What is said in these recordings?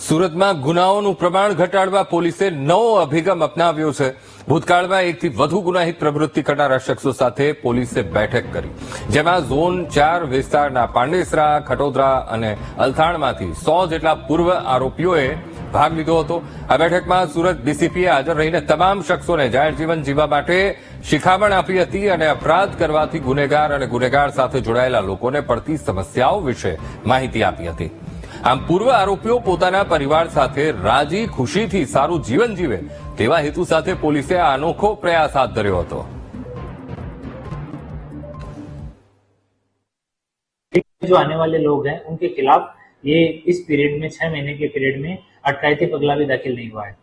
સુરતમાં ગુનાઓનું પ્રમાણ ઘટાડવા પોલીસે નવો અભિગમ અપનાવ્યો છે. ભૂતકાળમાં એકથી વધુ ગુનાહિત પ્રવૃત્તિ કરનારા શખ્સો સાથે પોલીસે બેઠક કરી. જેમાં ઝોન ચાર વિસ્તારના પાંડેસરા, ખટોદરા અને અલથાણમાંથી સો જેટલા પૂર્વ આરોપીઓએ ભાગ લીધો હતો. આ બેઠકમાં સુરત ડીસીપીએ હાજર રહીને તમામ શખ્સોને જાહેર જીવન જીવવા માટે શિખામણ આપી હતી અને અપરાધ કરવાથી ગુનેગાર અને ગુનેગાર સાથે જોડાયેલા લોકોને પડતી સમસ્યાઓ વિશે માહિતી આપી હતી. આમ પૂર્વ આરોપીઓ પોતાના પરિવાર સાથે રાજી ખુશીથી સારું જીવન જીવે તેવા હેતુ સાથે પોલીસે આ અનોખો પ્રયાસ હાથ ધર્યો હતો जो आने वाले लोग हैं उनके खिलाफ ये इस पीरियड में छह महीने के पीरियड में अटकायती पगला भी दाखिल नहीं हुआ है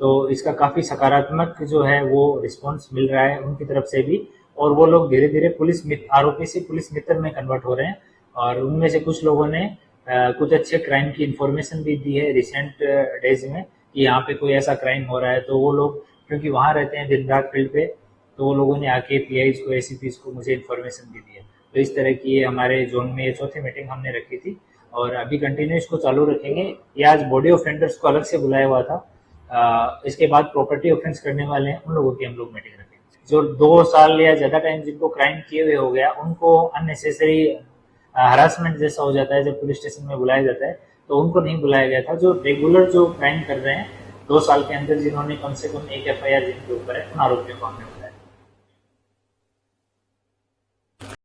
तो इसका काफी सकारात्मक जो है वो रिस्पांस मिल रहा है उनकी तरफ से भी और वो लोग धीरे धीरे पुलिस मित्र आरोपी से पुलिस मित्र में कन्वर्ट हो रहे हैं और उनमें से कुछ लोगों ने अ, कुछ अच्छे क्राइम की इंफॉर्मेशन भी दी है रिसेंट डेज़ में कि यहाँ पे कोई ऐसा क्राइम हो रहा है। तो वो लोग क्योंकि वहाँ रहते हैं दिन रात फ़ील्ड पे तो वो लोगों ने आके पी को ए को मुझे इन्फॉर्मेशन भी दी है तो इस तरह की हमारे जोन में चौथी मीटिंग हमने रखी थी और अभी कंटिन्यू इसको चालू रखेंगे। ये आज बॉडी ऑफेंडर्स को अलग से बुलाया हुआ था। अ, इसके बाद प्रॉपर्टी ऑफेंस करने वाले हैं उन लोगों की हम लोग मीटिंग रखेंगे। जो दो साल या ज़्यादा टाइम जिनको क्राइम किए हुए हो गया उनको अननेसेसरी हरासमेंट जैसा हो जाता है, जब पुलिस स्टेशन में बुलाया जाता है तो उनको नहीं बुलाया गया था। जो रेगुलर जो क्राइम कर रहे हैं, दो साल के अंदर जिन्होंने कम से कम एक एफ़ आई आर जिनके ऊपर है, उन आरोपियों को हमने बुलाया